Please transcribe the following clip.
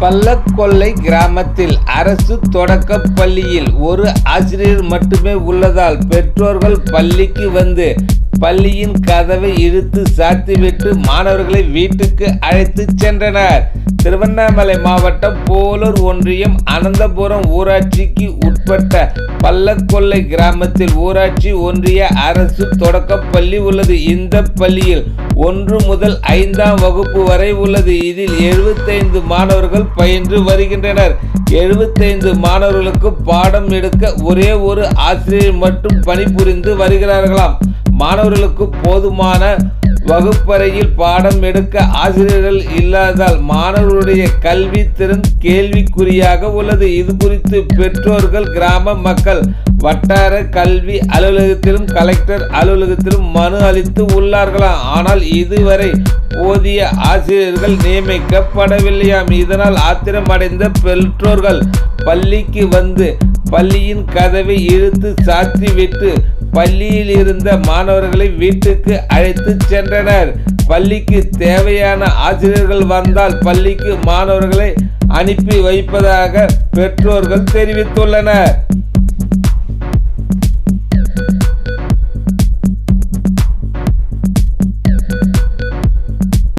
பள்ளக்கொல்லை கிராமத்தில் அரசு தொடக்க பள்ளியில் ஒரு ஆசிரியர் மட்டுமே உள்ளதால் பெற்றோர்கள் பள்ளிக்கு வந்து பள்ளியின் கதவை இழுத்து சாத்திவிட்டு மாணவர்களை வீட்டுக்கு அழைத்து சென்றனர். திருவண்ணாமலை மாவட்டம் போலூர் ஒன்றியம் அனந்தபுரம் ஊராட்சிக்கு உட்பட்ட பள்ளக்கொல்லை கிராமத்தில் ஊராட்சி ஒன்றிய அரசு தொடக்கப்பள்ளி உள்ளது. இந்த பள்ளியில் ஒன்று முதல் ஐந்தாம் வகுப்பு வரை உள்ளது. இதில் எழுபத்தைந்து மாணவர்கள் பயின்று வருகின்றனர். எழுபத்தைந்து மாணவர்களுக்கு பாடம் எடுக்க ஒரே ஒரு ஆசிரியர் மட்டும் பணிபுரிந்து வருகிறார்களாம். மாணவர்களுக்கு போதுமான வகுப்பறையில் பாடம் எடுக்க ஆசிரியர்கள் இல்லாததால் மாணவர்களுடைய கல்வி திறன் கேள்விக்குறியாக உள்ளது. இது குறித்து பெற்றோர்கள் கிராம மக்கள் வட்டார கல்வி அலுவலகத்திலும் கலெக்டர் அலுவலகத்திலும் மனு அளித்து உள்ளார்களாம். ஆனால் இதுவரை போதிய ஆசிரியர்கள் நியமிக்கப்படவில்லையாம். இதனால் ஆத்திரமடைந்த பெற்றோர்கள் பள்ளிக்கு வந்து பள்ளியின் கதவை இழுத்து சாத்திவிட்டு பள்ளியில் இருந்த மாணவர்களை வீட்டுக்கு அழைத்து சென்றனர். பள்ளிக்கு தேவையான ஆசிரியர்கள் வந்தால் பள்ளிக்கு மாணவர்களை அனுப்பி வைப்பதாக பெற்றோர்கள் தெரிவித்துள்ளனர்.